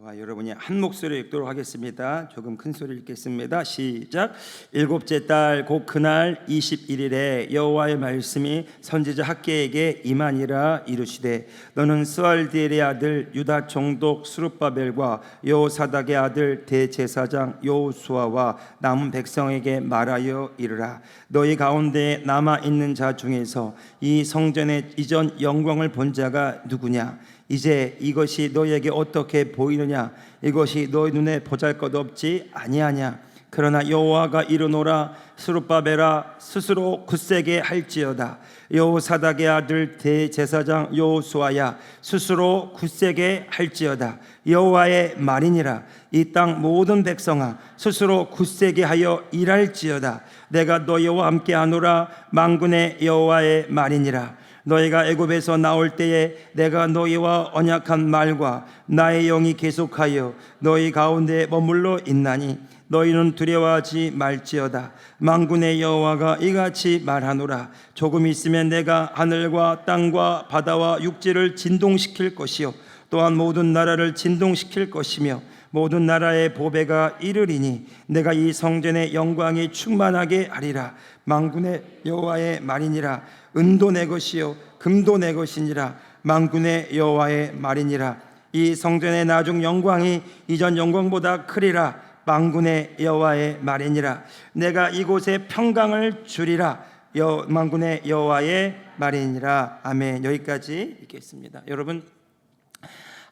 저와 여러분이 한 목소리 읽도록 하겠습니다. 조금 큰 소리 읽겠습니다. 시작. 일곱째 달 곧 그날 21일에 여호와의 말씀이 선지자 학계에게 임하니라 이르시되 너는 스알디엘의 아들 유다 총독 수룹바벨과 여호사닥의 아들 대제사장 여호수아와 남은 백성에게 말하여 이르라 너희 가운데 남아 있는 자 중에서 이 성전의 이전 영광을 본 자가 누구냐 이제 이것이 너희에게 어떻게 보이느냐? 이것이 너희 눈에 보잘것없지 아니하냐? 그러나 여호와가 이르노라 스룹바벨아 스스로 굳세게 할지어다. 여호사닥의 아들 대제사장 여호수아야 스스로 굳세게 할지어다. 여호와의 말이니라. 이 땅 모든 백성아 스스로 굳세게 하여 일할지어다. 내가 너희와 함께 하노라. 만군의 여호와의 말이니라 너희가 애굽에서 나올 때에 내가 너희와 언약한 말과 나의 영이 계속하여 너희 가운데 머물러 있나니 너희는 두려워하지 말지어다. 만군의 여호와가 이같이 말하노라. 조금 있으면 내가 하늘과 땅과 바다와 육지를 진동시킬 것이요 또한 모든 나라를 진동시킬 것이며 모든 나라의 보배가 이르리니 내가 이 성전의 영광이 충만하게 하리라. 만군의 여호와의 말이니라 은도 내 것이요 금도 내 것이니라. 만군의 여호와의 말이니라. 이 성전의 나중 영광이 이전 영광보다 크리라. 만군의 여호와의 말이니라. 내가 이곳에 평강을 주리라. 여 만군의 여호와의 말이니라. 아멘. 여기까지 읽겠습니다. 여러분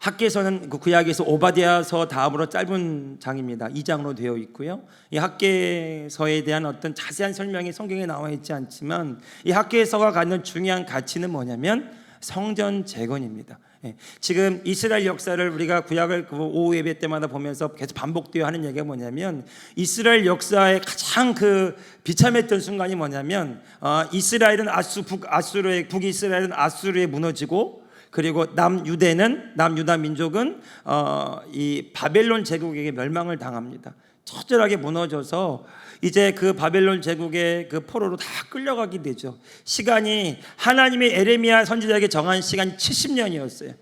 학계서는 그 구약에서 오바디아서 다음으로 짧은 장입니다. 2장으로 되어 있고요. 이 학계서에 대한 어떤 자세한 설명이 성경에 나와 있지 않지만 이 학계서가 갖는 중요한 가치는 뭐냐면 성전 재건입니다. 예, 지금 이스라엘 역사를 우리가 구약을 그 오후 예배 때마다 보면서 계속 반복되어 하는 얘기가 뭐냐면 이스라엘 역사의 가장 그 비참했던 순간이 뭐냐면 어, 이스라엘은 아수 북 아수르의 북이스라엘은 아수르에 무너지고 그리고 남유대는 남유다 민족은 어, 이 바벨론 제국에게 멸망을 당합니다. 처절하게 무너져서 이제 그 바벨론 제국의 그 포로로 다 끌려가게 되죠. 시간이 하나님의 에레미야 선지자에게 정한 시간 70년이었어요.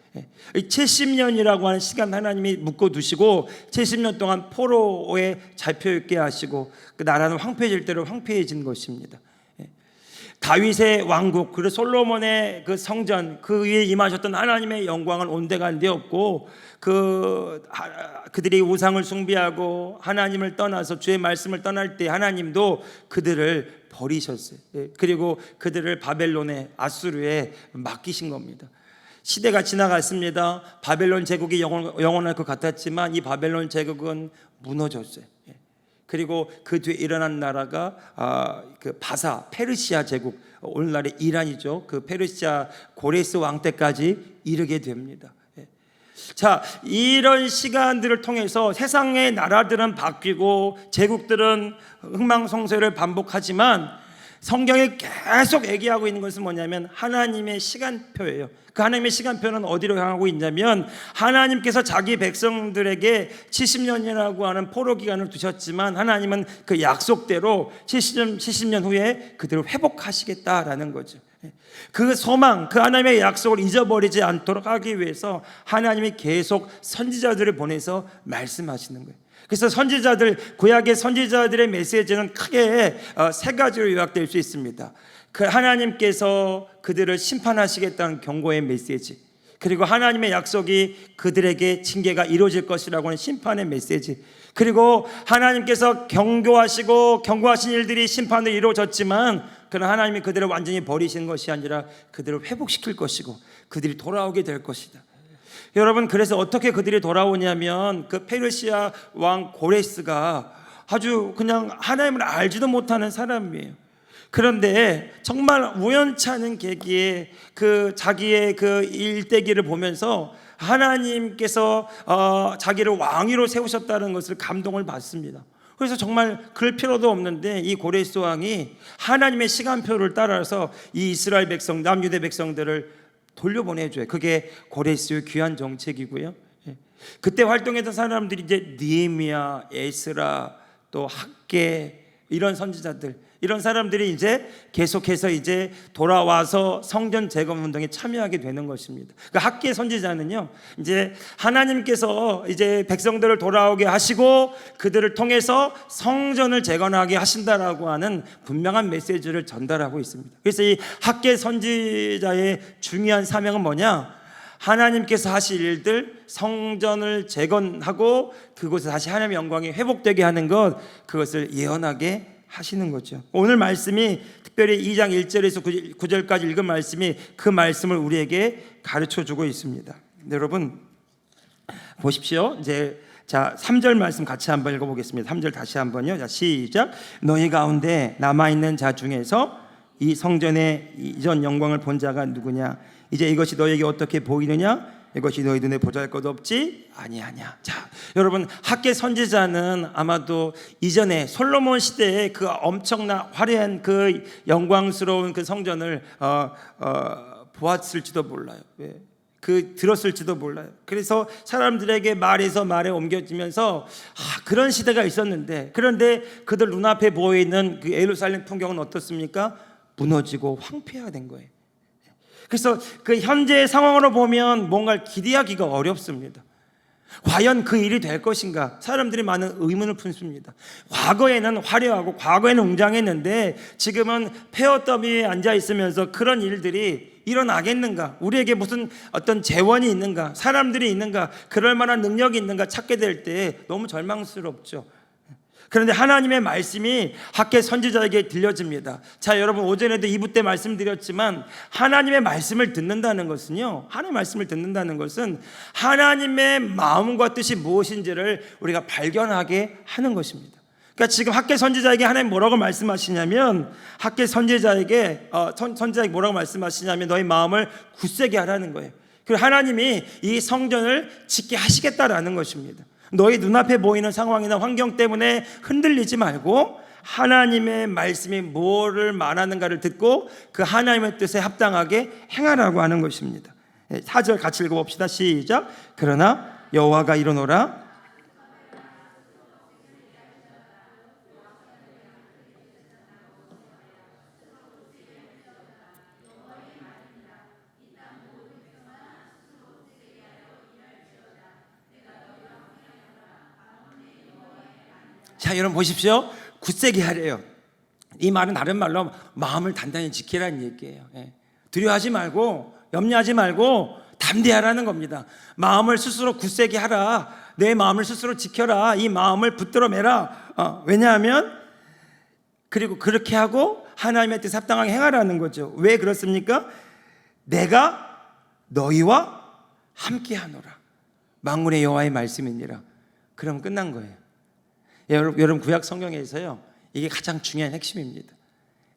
70년이라고 하는 시간 하나님이 묶어 두시고 70년 동안 포로에 잡혀 있게 하시고 그 나라는 황폐해질 대로 황폐해진 것입니다. 다윗의 왕국 그리고 솔로몬의 그 성전 그 위에 임하셨던 하나님의 영광은 온데간데 없고 그 하- 그들이 우상을 숭배하고 하나님을 떠나서 주의 말씀을 떠날 때 하나님도 그들을 버리셨어요. 예, 그리고 그들을 바벨론의 아수르에 맡기신 겁니다. 시대가 지나갔습니다. 바벨론 제국이 영원, 영원할 것 같았지만 이 바벨론 제국은 무너졌어요. 예. 그리고 그 뒤에 일어난 나라가 아, 그 바사 페르시아 제국 오늘날의 이란이죠. 그 페르시아 고레스 왕 때까지 이르게 됩니다. 예. 자, 이런 시간들을 통해서 세상의 나라들은 바뀌고 제국들은 흥망성쇠를 반복하지만 성경에 계속 얘기하고 있는 것은 뭐냐면 하나님의 시간표예요. 그 하나님의 시간표는 어디로 향하고 있냐면 하나님께서 자기 백성들에게 70년이라고 하는 포로 기간을 두셨지만 하나님은 그 약속대로 70년 70년 후에 그들을 회복하시겠다라는 거죠. 그 소망, 그 하나님의 약속을 잊어버리지 않도록 하기 위해서 하나님이 계속 선지자들을 보내서 말씀하시는 거예요. 그래서 선지자들 구약의 선지자들의 메시지는 크게 어, 세 가지로 요약될 수 있습니다. 그 하나님께서 그들을 심판하시겠다는 경고의 메시지. 그리고 하나님의 약속이 그들에게 징계가 이루어질 것이라고 하는 심판의 메시지. 그리고 하나님께서 경고하시고 경고하신 일들이 심판으로 이루어졌지만 그러나 하나님이 그들을 완전히 버리신 것이 아니라 그들을 회복시킬 것이고 그들이 돌아오게 될 것이다. 여러분 그래서 어떻게 그들이 돌아오냐면 그 페르시아 왕 고레스가 아주 그냥 하나님을 알지도 못하는 사람이에요. 그런데 정말 우연찮은 계기에 그 자기의 그 일대기를 보면서 하나님께서 어, 자기를 왕위로 세우셨다는 것을 감동을 받습니다. 그래서 정말 그럴 필요도 없는데 이 고레스 왕이 하나님의 시간표를 따라서 이 이스라엘 백성 남유대 백성들을 돌려보내줘요. 그게 고레스의 귀한 정책이고요. 예. 그때 활동했던 사람들이 이제 니에미야, 에스라, 또 학계 이런 선지자들 이런 사람들이 이제 계속해서 이제 돌아와서 성전 재건 운동에 참여하게 되는 것입니다. 그 학계 선지자는요. 이제 하나님께서 이제 백성들을 돌아오게 하시고 그들을 통해서 성전을 재건하게 하신다라고 하는 분명한 메시지를 전달하고 있습니다. 그래서 이 학계 선지자의 중요한 사명은 뭐냐? 하나님께서 하실 일들 성전을 재건하고 그곳에 다시 하나님의 영광이 회복되게 하는 것 그것을 예언하게 하시는 거죠. 오늘 말씀이 특별히 2장 1절에서 9절까지 읽은 말씀이 그 말씀을 우리에게 가르쳐 주고 있습니다. 네, 여러분 보십시오. 이제 자, 3절 말씀 같이 한번 읽어 보겠습니다. 3절 다시 한번요. 자, 시작. 너희 가운데 남아 있는 자 중에서 이 성전의 이전 영광을 본 자가 누구냐? 이제 이것이 너에게 어떻게 보이느냐? 이것이 너희 눈에 보잘 것 없지 아니하냐. 자, 여러분 학계 선지자는 아마도 이전에 솔로몬 시대에 그 엄청난 화려한 그 영광스러운 그 성전을 어, 어, 보았을지도 몰라요. 왜? 그 들었을지도 몰라요. 그래서 사람들에게 말에서 말에 옮겨지면서 아, 그런 시대가 있었는데 그런데 그들 눈앞에 보이는 그 예루살렘 풍경은 어떻습니까? 무너지고 황폐화된 거예요. 그래서 그 현재의 상황으로 보면 뭔가를 기대하기가 어렵습니다. 과연 그 일이 될 것인가? 사람들이 많은 의문을 품습니다. 과거에는 화려하고 과거에는 웅장했는데 지금은 폐허더미에 앉아 있으면서 그런 일들이 일어나겠는가? 우리에게 무슨 어떤 재원이 있는가? 사람들이 있는가? 그럴 만한 능력이 있는가? 찾게 될 때 너무 절망스럽죠. 그런데 하나님의 말씀이 학계 선지자에게 들려집니다. 자, 여러분 오전에도 2부 때 말씀드렸지만 하나님의 말씀을 듣는다는 것은요. 하나님의 말씀을 듣는다는 것은 하나님의 마음과 뜻이 무엇인지를 우리가 발견하게 하는 것입니다. 그러니까 지금 학계 선지자에게 하나님 뭐라고 말씀하시냐면 학계 선지자에게 어, 선, 선지자에게 뭐라고 말씀하시냐면 너희 마음을 굳세게 하라는 거예요. 그리고 하나님이 이 성전을 짓게 하시겠다라는 것입니다. 너희 눈앞에 보이는 상황이나 환경 때문에 흔들리지 말고 하나님의 말씀이 뭐를 말하는가를 듣고 그 하나님의 뜻에 합당하게 행하라고 하는 것입니다. 4절 같이 읽어봅시다. 시작. 그러나 여호와가 이르노라 자, 여러분 보십시오. 굳세게 하래요. 이 말은 다른 말로 마음을 단단히 지키라는 얘기예요. 예. 두려워하지 말고 염려하지 말고 담대하라는 겁니다. 마음을 스스로 굳세게 하라. 내 마음을 스스로 지켜라. 이 마음을 붙들어 매라. 어, 왜냐하면 그리고 그렇게 하고 하나님의 뜻 합당하게 행하라는 거죠. 왜 그렇습니까? 내가 너희와 함께 하노라. 망군의 여호와의 말씀이니라. 그럼 끝난 거예요. 예, 여러분, 여러분 구약 성경에서요 이게 가장 중요한 핵심입니다.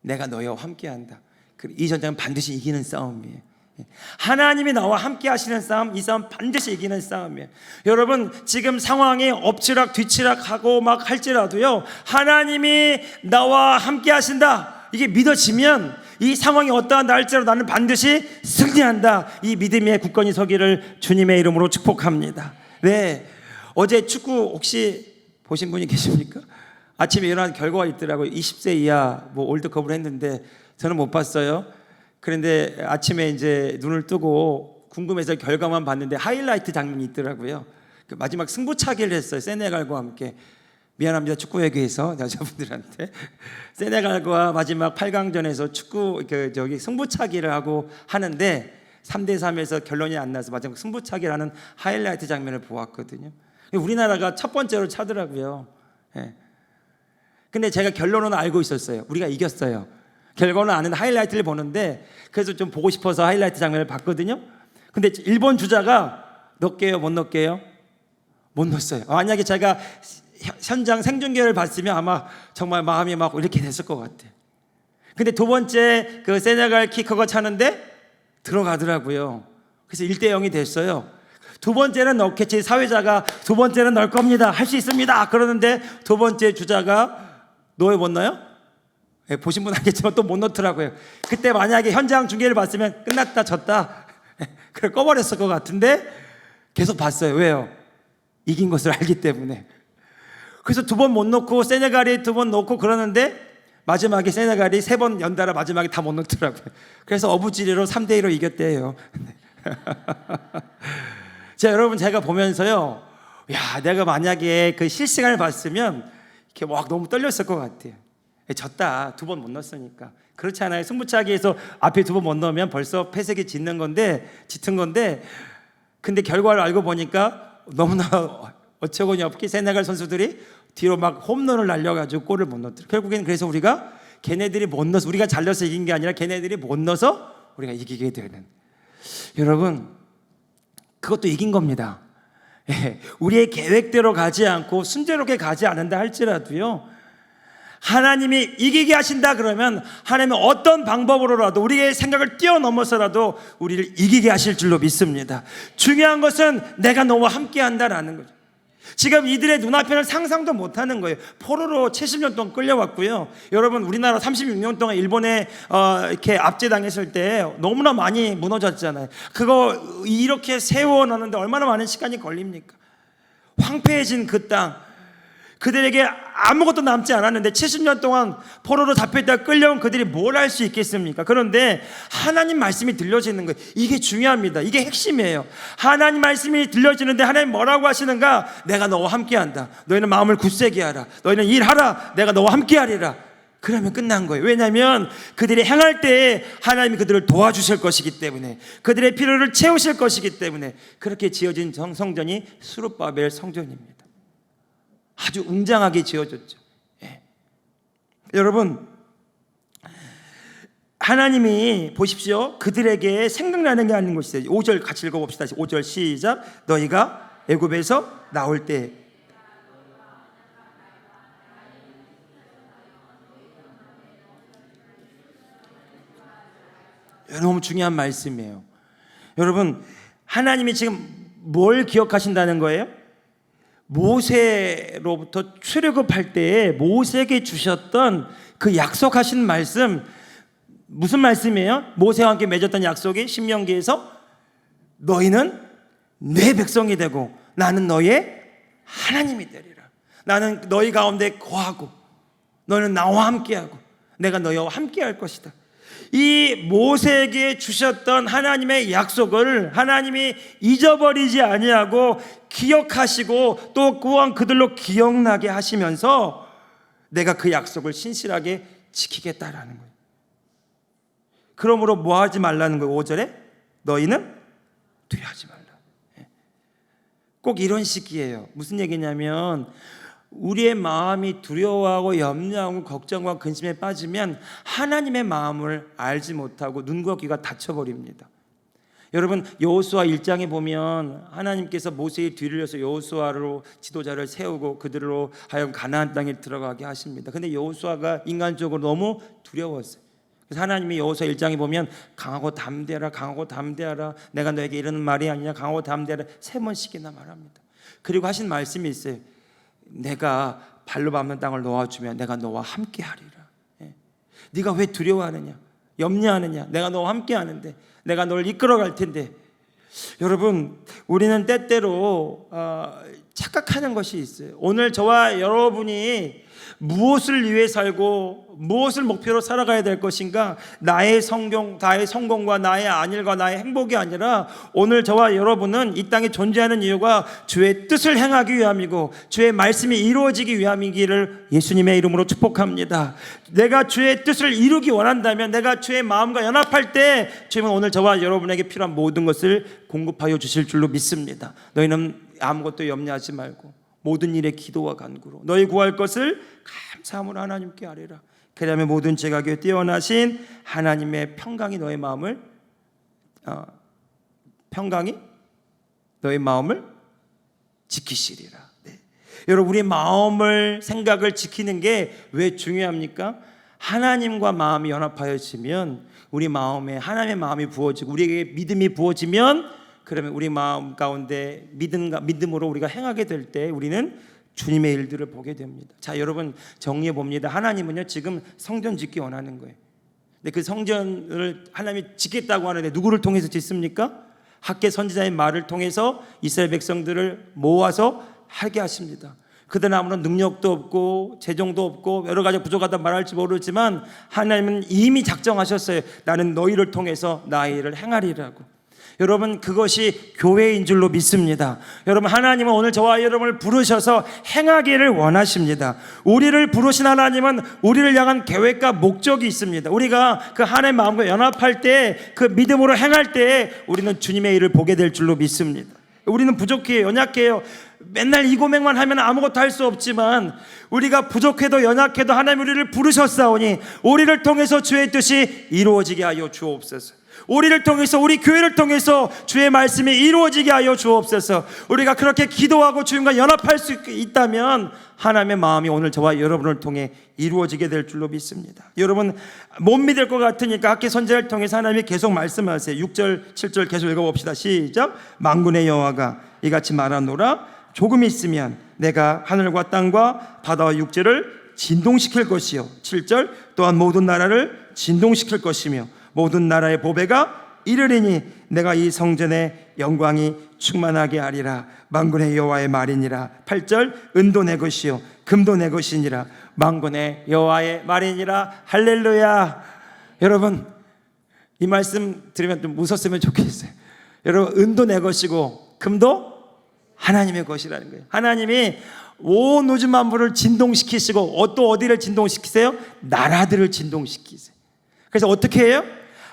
내가 너희와 함께한다. 그이 전쟁은 반드시 이기는 싸움이에요. 예. 하나님이 나와 함께 하시는 싸움, 이 싸움 반드시 이기는 싸움이에요. 여러분, 지금 상황이 엎치락 뒤치락 하고 막 할지라도요, 하나님이 나와 함께 하신다. 이게 믿어지면 이 상황이 어떠한 날짜로 나는 반드시 승리한다. 이 믿음의 굳건히 서기를 주님의 이름으로 축복합니다. 네. 어제 축구 혹시 보신 분이 계십니까? 아침에 일어난 결과가 있더라고요. 20세 이하 뭐 월드컵을 했는데 저는 못 봤어요. 그런데 아침에 이제 눈을 뜨고 궁금해서 결과만 봤는데 하이라이트 장면이 있더라고요. 그 마지막 승부차기를 했어요. 세네갈과 함께. 미안합니다. 축구 얘기해서 여자분들한테 세네갈과 마지막 8강전에서 축구 그 저기 승부차기를 하고 하는데 3대 3에서 결론이 안 나서 마지막 승부차기라는 하이라이트 장면을 보았거든요. 우리나라가 첫 번째로 차더라고요. 예. 근데 제가 결론은 알고 있었어요. 우리가 이겼어요. 결과는 아는 하이라이트를 보는데 그래서 좀 보고 싶어서 하이라이트 장면을 봤거든요. 근데 일본 주자가 넣게요, 못 넣게요? 못 넣었어요. 만약에 제가 현장 생중계를 봤으면 아마 정말 마음이 막 이렇게 됐을 것 같아요. 근데 두 번째 그 세네갈 키커가 차는데 들어가더라고요. 그래서 1대 0이 됐어요. 두 번째는 넣겠지. 사회자가 두 번째는 넣을 겁니다. 할 수 있습니다. 그러는데 두 번째 주자가 너왜 못 넣어요? 예, 보신 분 알겠지만 또 못 넣더라고요. 그때 만약에 현장 중계를 봤으면 끝났다, 졌다. 예, 그걸 꺼버렸을 것 같은데 계속 봤어요. 왜요? 이긴 것을 알기 때문에. 그래서 두 번 못 넣고 세네갈이 두 번 넣고 그러는데 마지막에 세네갈이 세 번 연달아 마지막에 다 못 넣더라고요. 그래서 어부지리로 3대 1로 이겼대요. 자, 여러분 제가 보면서요. 야, 내가 만약에 그 실시간을 봤으면 이렇게 막 너무 떨렸을 것 같아요. 졌다. 두 번 못 넣었으니까. 그렇지 않아요. 승부차기에서 앞에 두 번 못 넣으면 벌써 패색이 짙는 건데, 짙은 건데, 근데 결과를 알고 보니까 너무나 어처구니 없게 세네갈 선수들이 뒤로 막 홈런을 날려가지고 골을 못 넣더라. 결국엔 그래서 우리가 걔네들이 못 넣어서 우리가 잘 넣어서 이긴 게 아니라 걔네들이 못 넣어서 우리가 이기게 되는. 여러분 그것도 이긴 겁니다. 예, 우리의 계획대로 가지 않고 순조롭게 가지 않는다 할지라도요. 하나님이 이기게 하신다 그러면 하나님은 어떤 방법으로라도 우리의 생각을 뛰어넘어서라도 우리를 이기게 하실 줄로 믿습니다. 중요한 것은 내가 너와 함께 한다라는 거죠. 지금 이들의 눈앞에는 상상도 못하는 거예요. 포로로 70년 동안 끌려왔고요. 여러분 우리나라 36년 동안 일본에 어, 이렇게 압제당했을 때 너무나 많이 무너졌잖아요. 그거 이렇게 세워놨는데 얼마나 많은 시간이 걸립니까? 황폐해진 그 땅. 그들에게 아무것도 남지 않았는데 70년 동안 포로로 잡혀있다 끌려온 그들이 뭘 할 수 있겠습니까? 그런데 하나님 말씀이 들려지는 거예요. 이게 중요합니다. 이게 핵심이에요. 하나님 말씀이 들려지는데 하나님 뭐라고 하시는가? 내가 너와 함께한다. 너희는 마음을 굳세게 하라. 너희는 일하라. 내가 너와 함께하리라. 그러면 끝난 거예요. 왜냐하면 그들이 행할 때 하나님이 그들을 도와주실 것이기 때문에 그들의 필요를 채우실 것이기 때문에 그렇게 지어진 성- 성전이 수르바벨 성전입니다. 아주 웅장하게 지어졌죠. 예. 여러분 하나님이 보십시오. 그들에게 생각나는 게 아닌 것이죠. 5절 같이 읽어봅시다. 5절 시작. 너희가 애굽에서 나올 때 너무 중요한 말씀이에요. 여러분 하나님이 지금 뭘 기억하신다는 거예요? 모세로부터 출애굽할 때에 모세에게 주셨던 그 약속하신 말씀 무슨 말씀이에요? 모세와 함께 맺었던 약속이 신명기에서 너희는 내 백성이 되고 나는 너의 하나님이 되리라. 나는 너희 가운데 거하고 너는 나와 함께하고 내가 너희와 함께할 것이다. 이 모세에게 주셨던 하나님의 약속을 하나님이 잊어버리지 아니하고 기억하시고 또 또한 그들로 기억나게 하시면서 내가 그 약속을 신실하게 지키겠다라는 거예요. 그러므로 뭐 하지 말라는 거예요. 5절에 너희는 두려워하지 말라. 예. 꼭 이런 식이에요. 무슨 얘기냐면 우리의 마음이 두려워하고 염려하고 걱정과 근심에 빠지면 하나님의 마음을 알지 못하고 눈과 귀가 닫혀버립니다. 여러분 여호수아 1장에 보면 하나님께서 모세의 뒤를 이어서 여호수아로 지도자를 세우고 그들로 하여금 가나안 땅에 들어가게 하십니다. 근데 여호수아가 인간적으로 너무 두려웠어요. 그래서 하나님이 여호수아 1장에 보면 강하고 담대하라 강하고 담대하라 내가 너에게 이르는 말이 아니냐 강하고 담대하라 세 번씩이나 말합니다. 그리고 하신 말씀이 있어요. 내가 발로 밟는 땅을 놓아주면 내가 너와 함께 하리라. 예. 네가 왜 두려워하느냐? 염려하느냐? 내가 너와 함께 하는데 내가 널 이끌어 갈 텐데 여러분 우리는 때때로 어, 착각하는 것이 있어요. 오늘 저와 여러분이 무엇을 위해 살고 무엇을 목표로 살아가야 될 것인가? 나의 성경, 나의 성공과 나의 안일과 나의 행복이 아니라 오늘 저와 여러분은 이 땅에 존재하는 이유가 주의 뜻을 행하기 위함이고 주의 말씀이 이루어지기 위함이기를 예수님의 이름으로 축복합니다. 내가 주의 뜻을 이루기 원한다면 내가 주의 마음과 연합할 때 주님은 오늘 저와 여러분에게 필요한 모든 것을 공급하여 주실 줄로 믿습니다. 너희는 아무것도 염려하지 말고 모든 일에 기도와 간구로 너희 구할 것을 감사함으로 하나님께 아뢰라. 그다음에 모든 제각에 뛰어나신 하나님의 평강이 너의 마음을 어, 평강이 너의 마음을 지키시리라. 네. 여러분 우리 마음을 생각을 지키는 게 왜 중요합니까? 하나님과 마음이 연합하여지면 우리 마음에 하나님의 마음이 부어지고 우리에게 믿음이 부어지면 그러면 우리 마음 가운데 믿음과 믿음으로 우리가 행하게 될 때 우리는 주님의 일들을 보게 됩니다. 자, 여러분 정리해 봅니다. 하나님은요 지금 성전 짓기 원하는 거예요. 근데 그 성전을 하나님이 짓겠다고 하는데 누구를 통해서 짓습니까? 학계 선지자의 말을 통해서 이스라엘 백성들을 모아서 하게 하십니다. 그들 아무런 능력도 없고 재정도 없고 여러 가지 부족하다 말할지 모르지만 하나님은 이미 작정하셨어요. 나는 너희를 통해서 나의 일을 행하리라고. 여러분 그것이 교회인 줄로 믿습니다. 여러분 하나님은 오늘 저와 여러분을 부르셔서 행하기를 원하십니다. 우리를 부르신 하나님은 우리를 향한 계획과 목적이 있습니다. 우리가 그 하나님 마음과 연합할 때 그 믿음으로 행할 때 우리는 주님의 일을 보게 될 줄로 믿습니다. 우리는 부족해요. 연약해요. 맨날 이 고백만 하면 아무것도 할 수 없지만 우리가 부족해도 연약해도 하나님 우리를 부르셨사오니 우리를 통해서 주의 뜻이 이루어지게 하여 주옵소서. 우리를 통해서 우리 교회를 통해서 주의 말씀이 이루어지게 하여 주옵소서. 우리가 그렇게 기도하고 주님과 연합할 수 있다면 하나님의 마음이 오늘 저와 여러분을 통해 이루어지게 될 줄로 믿습니다. 여러분 못 믿을 것 같으니까 학기 선제를 통해서 하나님이 계속 말씀하세요. 6절, 7절 계속 읽어봅시다. 시작. 만군의 여호와가 이같이 말하노라. 조금 있으면 내가 하늘과 땅과 바다와 육지를 진동시킬 것이요. 7절 또한 모든 나라를 진동시킬 것이며 모든 나라의 보배가 이르리니 내가 이 성전의 영광이 충만하게 하리라. 만군의 여호와의 말이니라. 8절 은도 내 것이요 금도 내 것이니라. 만군의 여호와의 말이니라. 할렐루야. 여러분 이 말씀 들으면 좀 웃었으면 좋겠어요. 여러분 은도 내 것이고 금도 하나님의 것이라는 거예요. 하나님이 온 우주 만물을 진동시키시고 어, 또 어디를 진동시키세요? 나라들을 진동시키세요. 그래서 어떻게 해요?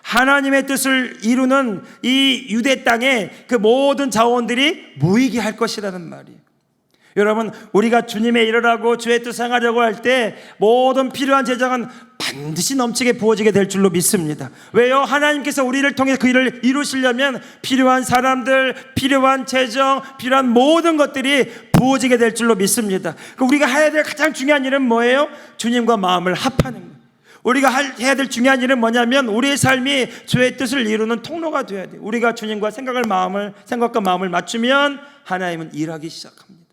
하나님의 뜻을 이루는 이 유대 땅에 그 모든 자원들이 모이게 할 것이라는 말이에요. 여러분, 우리가 주님의 일을 하고 주의 뜻을 행하려고 할 때 모든 필요한 재정은 반드시 넘치게 부어지게 될 줄로 믿습니다. 왜요? 하나님께서 우리를 통해 그 일을 이루시려면 필요한 사람들, 필요한 재정, 필요한 모든 것들이 부어지게 될 줄로 믿습니다. 그 우리가 해야 될 가장 중요한 일은 뭐예요? 주님과 마음을 합하는 거예요. 우리가 할- 해야 될 중요한 일은 뭐냐면 우리의 삶이 주의 뜻을 이루는 통로가 되어야 돼. 우리가 주님과 생각을 마음을 생각과 마음을 맞추면 하나님은 일하기 시작합니다.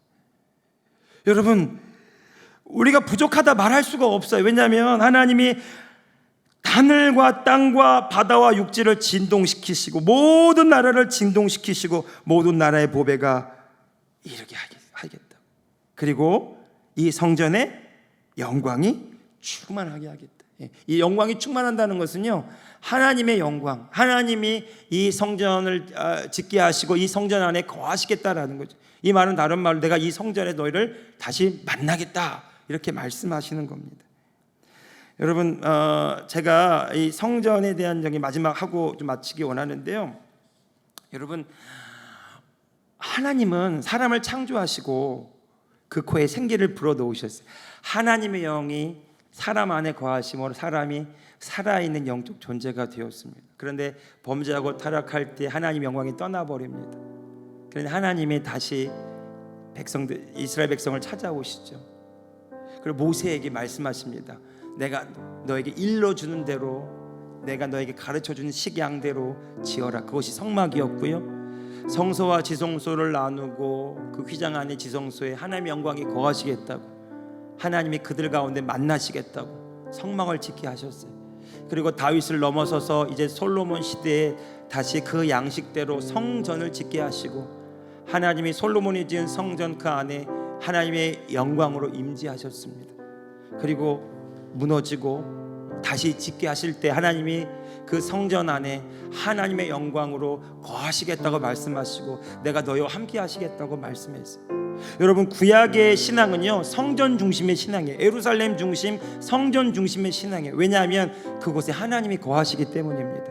여러분 우리가 부족하다 말할 수가 없어요. 왜냐하면 하나님이 하늘과 땅과 바다와 육지를 진동시키시고 모든 나라를 진동시키시고 모든 나라의 보배가 이르게 하겠- 하겠다. 그리고 이 성전의 영광이 충만하게 하겠다. 예, 이 영광이 충만한다는 것은요 하나님의 영광, 하나님이 이 성전을 아, 짓게 하시고 이 성전 안에 거하시겠다라는 거죠. 이 말은 다른 말로 내가 이 성전에 너희를 다시 만나겠다 이렇게 말씀하시는 겁니다. 여러분, 어, 제가 이 성전에 대한 적이 마지막 하고 좀 마치기 원하는데요. 여러분, 하나님은 사람을 창조하시고 그 코에 생기를 불어 넣으셨어요. 하나님의 영이 사람 안에 거하심으로 사람이 살아있는 영적 존재가 되었습니다. 그런데 범죄하고 타락할 때 하나님 영광이 떠나버립니다. 그런데 하나님이 다시 백성들 이스라엘 백성을 찾아오시죠. 그리고 모세에게 말씀하십니다. 내가 너에게 일러 주는 대로 내가 너에게 가르쳐 주는 식양대로 지어라. 그것이 성막이었고요. 성소와 지성소를 나누고 그 휘장 안에 지성소에 하나님의 영광이 거하시겠다고 하나님이 그들 가운데 만나시겠다고 성막을 짓게 하셨어요. 그리고 다윗을 넘어서서 이제 솔로몬 시대에 다시 그 양식대로 성전을 짓게 하시고 하나님이 솔로몬이 지은 성전 그 안에 하나님의 영광으로 임재하셨습니다. 그리고 무너지고 다시 짓게 하실 때 하나님이 그 성전 안에 하나님의 영광으로 거하시겠다고 말씀하시고 내가 너희와 함께 하시겠다고 말씀했어요. 여러분 구약의 신앙은요 성전 중심의 신앙이에요. 예루살렘 중심, 성전 중심의 신앙이에요. 왜냐하면 그곳에 하나님이 거하시기 때문입니다.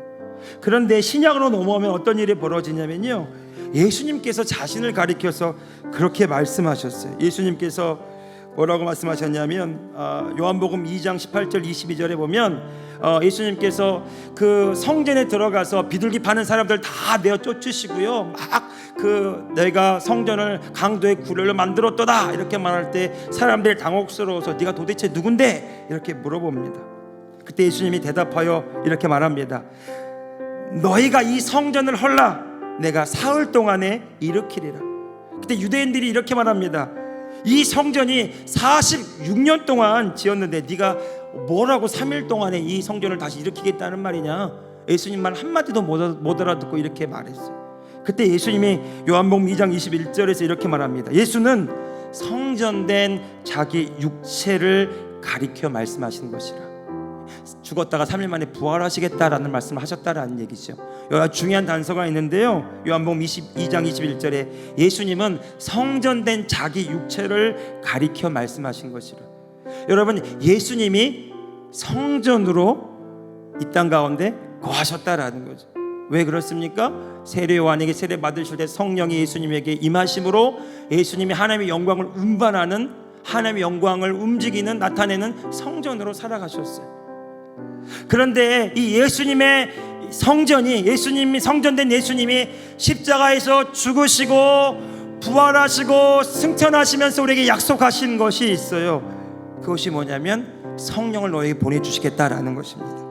그런데 신약으로 넘어오면 어떤 일이 벌어지냐면요 예수님께서 자신을 가리켜서 그렇게 말씀하셨어요. 예수님께서 뭐라고 말씀하셨냐면 어, 요한복음 2장 18절 22절에 보면 어, 예수님께서 그 성전에 들어가서 비둘기 파는 사람들 다 내어 쫓으시고요 막 그 내가 성전을 강도의 구렬로 만들었도다. 이렇게 말할 때 사람들이 당혹스러워서 네가 도대체 누군데? 이렇게 물어봅니다. 그때 예수님이 대답하여 이렇게 말합니다 너희가 이 성전을 헐라. 내가 사흘 동안에 일으키리라. 그때 유대인들이 이렇게 말합니다 이 성전이 46년 동안 지었는데 네가 뭐라고 3일 동안에 이 성전을 다시 일으키겠다는 말이냐? 예수님 말 한마디도 못 알아듣고 이렇게 말했어요. 그때 예수님이 요한복음 2장 21절에서 이렇게 말합니다. 예수는 성전된 자기 육체를 가리켜 말씀하시는 것이라. 죽었다가 3일 만에 부활하시겠다라는 말씀을 하셨다라는 얘기죠. 여기 중요한 단서가 있는데요. 요한복음 22장 21절에 예수님은 성전된 자기 육체를 가리켜 말씀하신 것이라. 여러분 예수님이 성전으로 이 땅 가운데 거하셨다라는 거죠. 왜 그렇습니까? 세례 요한에게 세례 받으실 때 성령이 예수님에게 임하심으로 예수님이 하나님의 영광을 운반하는 하나님의 영광을 움직이는 나타내는 성전으로 살아가셨어요. 그런데 이 예수님의 성전이 예수님이 성전된 예수님이 십자가에서 죽으시고 부활하시고 승천하시면서 우리에게 약속하신 것이 있어요. 그것이 뭐냐면 성령을 너에게 보내 주시겠다라는 것입니다.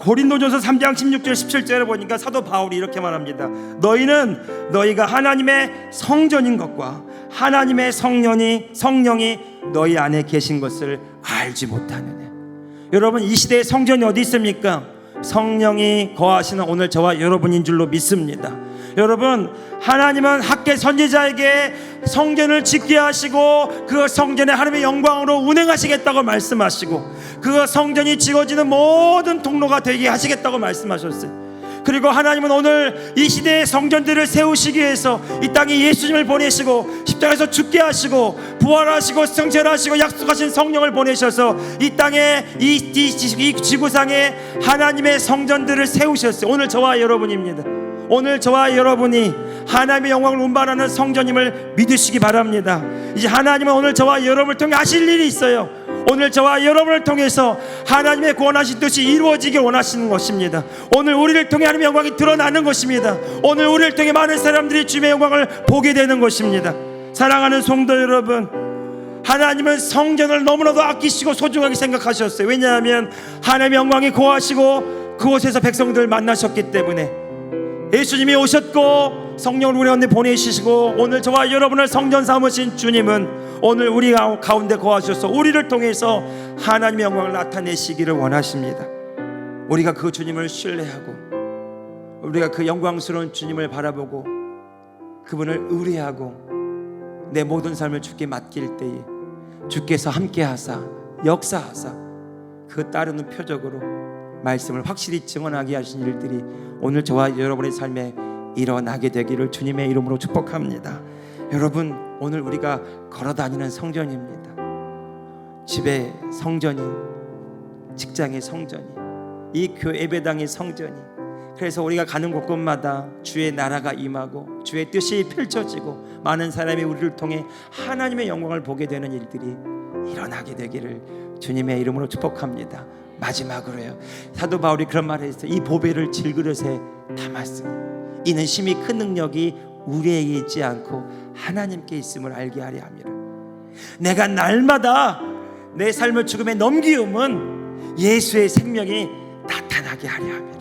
고린도전서 3장 16절 17절에 보니까 사도 바울이 이렇게 말합니다. 너희는 너희가 하나님의 성전인 것과 하나님의 성령이 성령이 너희 안에 계신 것을 알지 못하느냐. 여러분 이 시대의 성전이 어디 있습니까? 성령이 거하시는 오늘 저와 여러분인 줄로 믿습니다. 여러분 하나님은 학계 선지자에게 성전을 짓게 하시고 그 성전에 하나님의 영광으로 운행하시겠다고 말씀하시고 그 성전이 지어지는 모든 통로가 되게 하시겠다고 말씀하셨어요. 그리고 하나님은 오늘 이 시대의 성전들을 세우시기 위해서 이 땅에 예수님을 보내시고 십자가에서 죽게 하시고 부활하시고 성천하시고 약속하신 성령을 보내셔서 이 땅에 이, 이, 이 지구상에 하나님의 성전들을 세우셨어요. 오늘 저와 여러분입니다. 오늘 저와 여러분이 하나님의 영광을 운반하는 성전임을 믿으시기 바랍니다. 이제 하나님은 오늘 저와 여러분을 통해 하실 일이 있어요. 오늘 저와 여러분을 통해서 하나님의 구원하신 뜻이 이루어지길 원하시는 것입니다. 오늘 우리를 통해 하나님의 영광이 드러나는 것입니다. 오늘 우리를 통해 많은 사람들이 주님의 영광을 보게 되는 것입니다. 사랑하는 성도 여러분, 하나님은 성전을 너무나도 아끼시고 소중하게 생각하셨어요. 왜냐하면 하나님의 영광이 고하시고 그곳에서 백성들을 만나셨기 때문에 예수님이 오셨고 성령을 우리 가운데 보내시고 오늘 저와 여러분을 성전 삼으신 주님은 오늘 우리 가운데 거하셔서 우리를 통해서 하나님의 영광을 나타내시기를 원하십니다. 우리가 그 주님을 신뢰하고 우리가 그 영광스러운 주님을 바라보고 그분을 의뢰하고 내 모든 삶을 주께 맡길 때에 주께서 함께하사 역사하사 그 따르는 표적으로 말씀을 확실히 증언하게 하신 일들이 오늘 저와 여러분의 삶에 일어나게 되기를 주님의 이름으로 축복합니다. 여러분 오늘 우리가 걸어 다니는 성전입니다. 집의 성전이 직장의 성전이 이 교회 예배당의 성전이 그래서 우리가 가는 곳곳마다 주의 나라가 임하고 주의 뜻이 펼쳐지고 많은 사람이 우리를 통해 하나님의 영광을 보게 되는 일들이 일어나게 되기를 주님의 이름으로 축복합니다. 마지막으로요. 사도 바울이 그런 말을 했어요. 이 보배를 질그릇에 담았으니 이는 심히 큰 능력이 우리에게 있지 않고 하나님께 있음을 알게 하려 함이라. 내가 날마다 내 삶을 죽음에 넘기움은 예수의 생명이 나타나게 하려 함이라.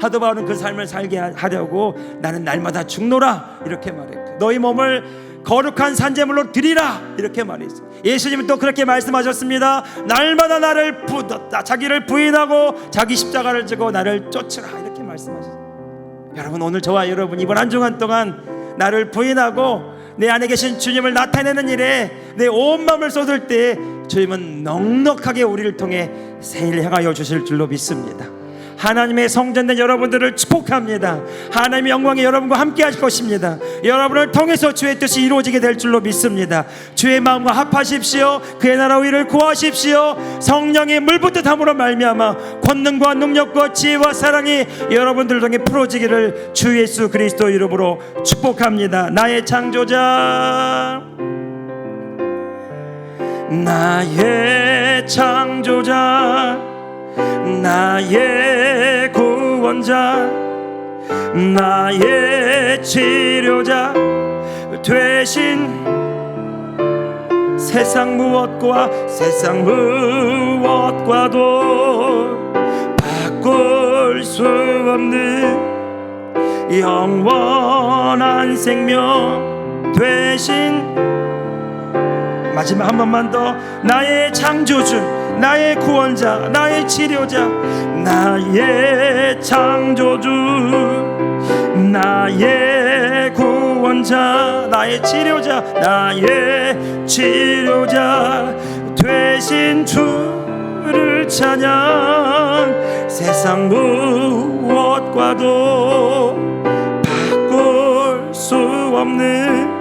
사도 바울은 그 삶을 살게 하려고 나는 날마다 죽노라 이렇게 말했고 너희 몸을 거룩한 산재물로 드리라 이렇게 말했어요. 예수님은 또 그렇게 말씀하셨습니다. 날마다 나를 부, 자기를 부인하고 자기 십자가를 지고 나를 쫓으라 이렇게 말씀하셨어요. 여러분 오늘 저와 여러분 이번 한 주간 동안 나를 부인하고 내 안에 계신 주님을 나타내는 일에 내 온 마음을 쏟을 때 주님은 넉넉하게 우리를 통해 새일 행하여 주실 줄로 믿습니다. 하나님의 성전된 여러분들을 축복합니다. 하나님의 영광이 여러분과 함께 하실 것입니다. 여러분을 통해서 주의 뜻이 이루어지게 될 줄로 믿습니다. 주의 마음과 합하십시오. 그의 나라 위를 구하십시오. 성령의 물붓듯함으로 말미암아 권능과 능력과 지혜와 사랑이 여러분들 통해 풀어지기를 주 예수 그리스도 이름으로 축복합니다. 나의 창조자 나의 창조자 나의 구원자 나의 치료자 되신 세상 무엇과 세상 무엇과도 바꿀 수 없는 영원한 생명 되신 마지막 한 번만 더 나의 창조주 나의 구원자, 나의 치료자, 나의 창조주, 나의 구원 구원자 나의 치료자 나의 치료자 되신 주를 찬양. 세상 무엇과도 바꿀 수 없는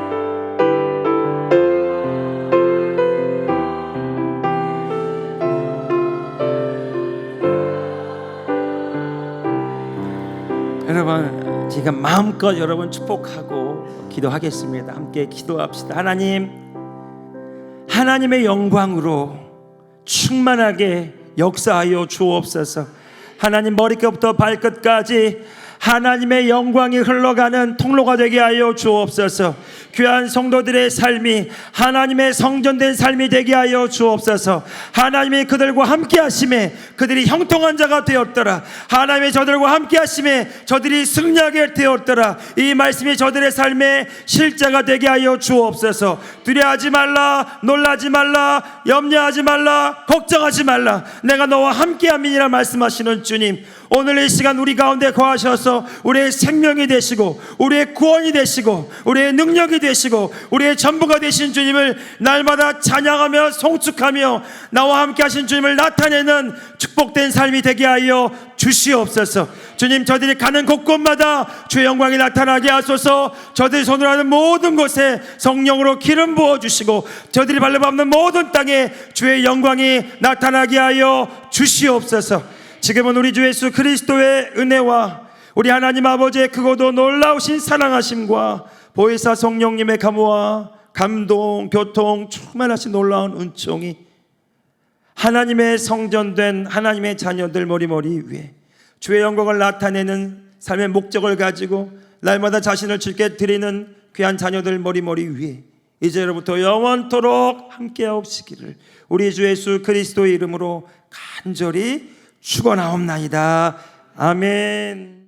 여러분 지금 마음껏 여러분 축복하고 기도하겠습니다. 함께 기도합시다. 하나님 하나님의 영광으로 충만하게 역사하여 주옵소서. 하나님 머리끝부터 발끝까지 하나님의 영광이 흘러가는 통로가 되게 하여 주옵소서. 귀한 성도들의 삶이 하나님의 성전된 삶이 되게 하여 주옵소서. 하나님이 그들과 함께 하심에 그들이 형통한 자가 되었더라. 하나님이 저들과 함께 하심에 저들이 승리하게 되었더라. 이 말씀이 저들의 삶의 실자가 되게 하여 주옵소서. 두려워하지 말라, 놀라지 말라, 염려하지 말라, 걱정하지 말라. 내가 너와 함께 함이니라 말씀하시는 주님. 오늘 이 시간 우리 가운데 거하셔서 우리의 생명이 되시고 우리의 구원이 되시고 우리의 능력이 되시고 우리의 전부가 되신 주님을 날마다 찬양하며 송축하며 나와 함께 하신 주님을 나타내는 축복된 삶이 되게 하여 주시옵소서. 주님 저들이 가는 곳곳마다 주의 영광이 나타나게 하소서. 저들이 손으로 하는 모든 곳에 성령으로 기름 부어 주시고 저들이 발려밟는 모든 땅에 주의 영광이 나타나게 하여 주시옵소서. 지금은 우리 주 예수 그리스도의 은혜와 우리 하나님 아버지의 크고도 놀라우신 사랑하심과 보혜사 성령님의 감화 감동 교통 충만하신 놀라운 은총이 하나님의 성전된 하나님의 자녀들 머리머리 위에 주의 영광을 나타내는 삶의 목적을 가지고 날마다 자신을 주께 드리는 귀한 자녀들 머리머리 위에 이제로부터 영원토록 함께하옵시기를 우리 주 예수 그리스도의 이름으로 간절히 축원하옵나이다. 아멘.